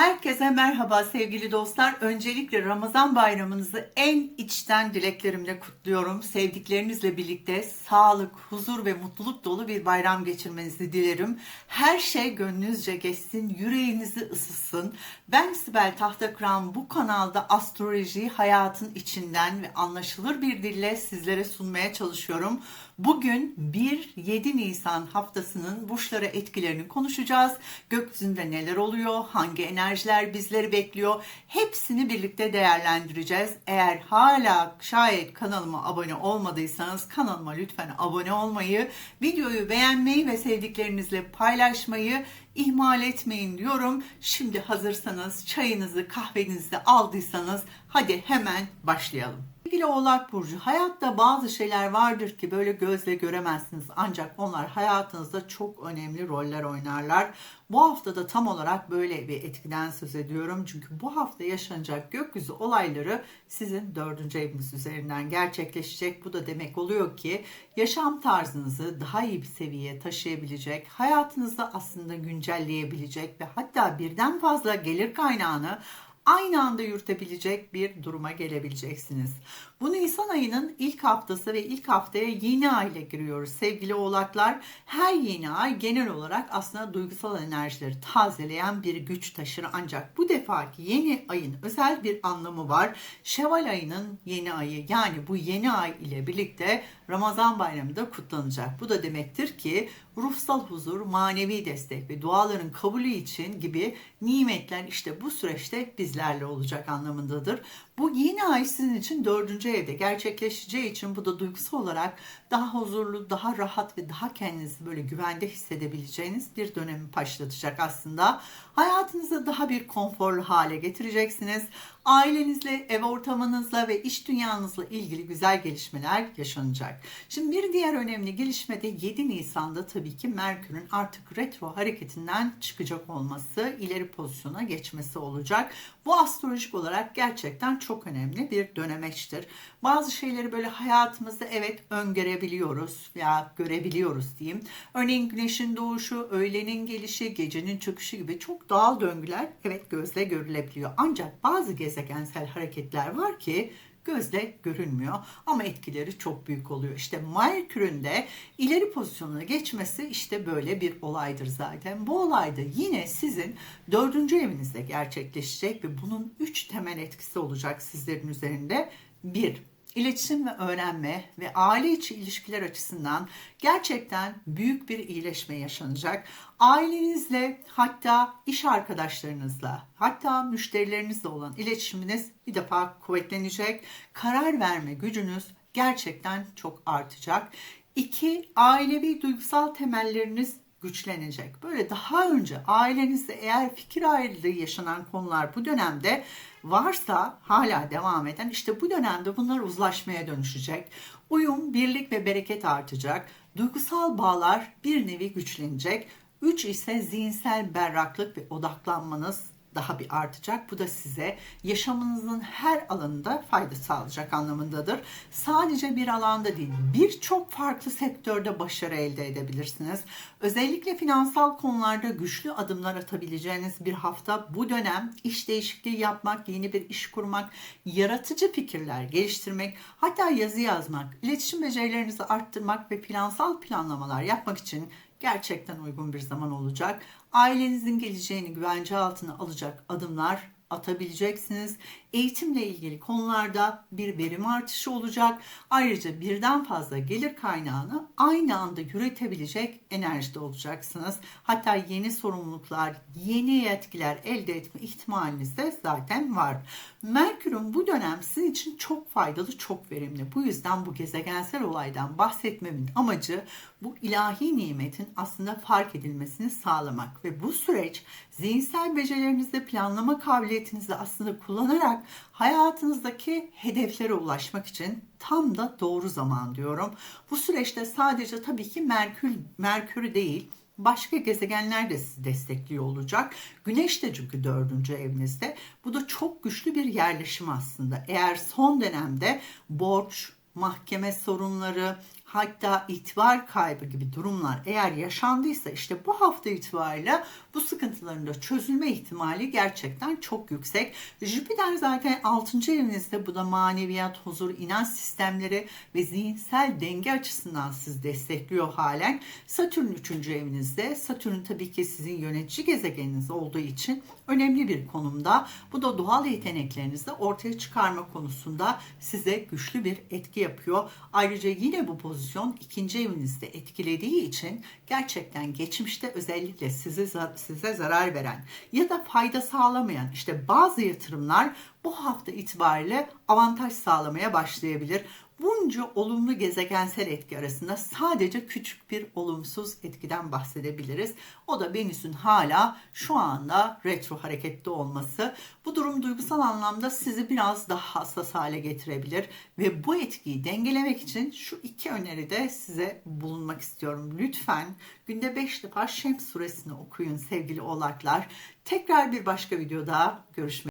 Herkese merhaba sevgili dostlar. Öncelikle Ramazan bayramınızı en içten dileklerimle kutluyorum. Sevdiklerinizle birlikte sağlık, huzur ve mutluluk dolu bir bayram geçirmenizi dilerim. Her şey gönlünüzce geçsin, yüreğinizi ısıtsın. Ben Sibel Tahtakıran bu kanalda astrolojiyi hayatın içinden ve anlaşılır bir dille sizlere sunmaya çalışıyorum. Bugün 1-7 Nisan haftasının burçlara etkilerini konuşacağız. Gökyüzünde neler oluyor, hangi enerjiler bizleri bekliyor hepsini birlikte değerlendireceğiz. Eğer hala şayet kanalıma abone olmadıysanız kanalıma lütfen abone olmayı, videoyu beğenmeyi ve sevdiklerinizle paylaşmayı ihmal etmeyin diyorum. Şimdi hazırsanız çayınızı kahvenizi aldıysanız hadi hemen başlayalım. Sevgili Oğlak Burcu, hayatta bazı şeyler vardır ki böyle gözle göremezsiniz. Ancak onlar hayatınızda çok önemli roller oynarlar. Bu hafta da tam olarak böyle bir etkiden söz ediyorum. Çünkü bu hafta yaşanacak gökyüzü olayları sizin dördüncü eviniz üzerinden gerçekleşecek. Bu da demek oluyor ki yaşam tarzınızı daha iyi bir seviyeye taşıyabilecek, hayatınızda aslında güncelleyebilecek ve hatta birden fazla gelir kaynağını aynı anda yürütebilecek bir duruma gelebileceksiniz. Bu Nisan ayının ilk haftası ve ilk haftaya yeni ay ile giriyoruz sevgili oğlaklar. Her yeni ay genel olarak aslında duygusal enerjileri tazeleyen bir güç taşır. Ancak bu defaki yeni ayın özel bir anlamı var. Şeval ayının yeni ayı yani bu yeni ay ile birlikte Ramazan bayramı da kutlanacak. Bu da demektir ki ruhsal huzur, manevi destek ve duaların kabulü için gibi nimetler işte bu süreçte bizlerle olacak anlamındadır. Bu yeni ay sizin için dördüncü evde gerçekleşeceği için bu da duygusal olarak daha huzurlu, daha rahat ve daha kendinizi böyle güvende hissedebileceğiniz bir dönemi başlatacak aslında. Hayatınızı daha bir konforlu hale getireceksiniz. Ailenizle, ev ortamınızla ve iş dünyanızla ilgili güzel gelişmeler yaşanacak. Şimdi bir diğer önemli gelişme de 7 Nisan'da tabii ki Merkür'ün artık retro hareketinden çıkacak olması, ileri pozisyona geçmesi olacak. Bu astrolojik olarak gerçekten çok önemli bir dönemeçtir. Bazı şeyleri böyle hayatımızda evet öngörebiliyoruz veya görebiliyoruz diyeyim. Örneğin güneşin doğuşu, öğlenin gelişi, gecenin çöküşü gibi çok doğal döngüler evet gözle görülebiliyor. Ancak bazı gezegensel hareketler var ki gözle görünmüyor ama etkileri çok büyük oluyor. İşte Merkür'ün de ileri pozisyonuna geçmesi işte böyle bir olaydır zaten. Bu olay da yine sizin dördüncü evinizde gerçekleşecek ve bunun üç temel etkisi olacak sizlerin üzerinde. Bir, İletişim ve öğrenme ve aile içi ilişkiler açısından gerçekten büyük bir iyileşme yaşanacak. Ailenizle hatta iş arkadaşlarınızla hatta müşterilerinizle olan iletişiminiz bir defa kuvvetlenecek. Karar verme gücünüz gerçekten çok artacak. İki, ailevi duygusal temelleriniz güçlenecek. Böyle daha önce ailenizde eğer fikir ayrılığı yaşanan konular bu dönemde varsa hala devam eden işte bu dönemde bunlar uzlaşmaya dönüşecek. Uyum, birlik ve bereket artacak. Duygusal bağlar bir nevi güçlenecek. Üç ise zihinsel berraklık ve odaklanmanız daha bir artacak. Bu da size yaşamınızın her alanında fayda sağlayacak anlamındadır. Sadece bir alanda değil, birçok farklı sektörde başarı elde edebilirsiniz. Özellikle finansal konularda güçlü adımlar atabileceğiniz bir hafta bu dönem iş değişikliği yapmak, yeni bir iş kurmak, yaratıcı fikirler geliştirmek, hatta yazı yazmak, iletişim becerilerinizi arttırmak ve finansal planlamalar yapmak için gerçekten uygun bir zaman olacak. Ailenizin geleceğini güvence altına alacak adımlar atabileceksiniz. Eğitimle ilgili konularda bir verim artışı olacak. Ayrıca birden fazla gelir kaynağını aynı anda yürütebilecek enerjide olacaksınız. Hatta yeni sorumluluklar, yeni yetkiler elde etme ihtimaliniz de zaten var. Merkür'ün bu dönem sizin için çok faydalı, çok verimli. Bu yüzden bu gezegensel olaydan bahsetmemin amacı bu ilahi nimetin aslında fark edilmesini sağlamak ve bu süreç zihinsel becerilerinizde planlama kabiliyetinizi aslında kullanarak hayatınızdaki hedeflere ulaşmak için tam da doğru zaman diyorum. Bu süreçte sadece tabii ki Merkür Merkür değil başka gezegenler de sizi destekliyor olacak. Güneş de çünkü dördüncü evinizde. Bu da çok güçlü bir yerleşim aslında. Eğer son dönemde borç, mahkeme sorunları, hatta itibar kaybı gibi durumlar eğer yaşandıysa işte bu hafta itibariyle bu sıkıntıların da çözülme ihtimali gerçekten çok yüksek. Jüpiter zaten 6. evinizde bu da maneviyat, huzur, inanç sistemleri ve zihinsel denge açısından sizi destekliyor halen. Satürn 3. evinizde. Satürn tabii ki sizin yönetici gezegeniniz olduğu için önemli bir konumda. Bu da doğal yeteneklerinizi ortaya çıkarma konusunda size güçlü bir etki yapıyor. Ayrıca yine bu pozisyon ikinci evinizde etkilediği için gerçekten geçmişte özellikle size size zarar veren ya da fayda sağlamayan işte bazı yatırımlar bu hafta itibariyle avantaj sağlamaya başlayabilir. Bunca olumlu gezegensel etki arasında sadece küçük bir olumsuz etkiden bahsedebiliriz. O da Venüs'ün hala şu anda retro harekette olması. Bu durum duygusal anlamda sizi biraz daha hassas hale getirebilir ve bu etkiyi dengelemek için şu iki öneride size bulunmak istiyorum. Lütfen günde 5 defa Şems suresini okuyun sevgili oğlaklar. Tekrar bir başka videoda görüşmek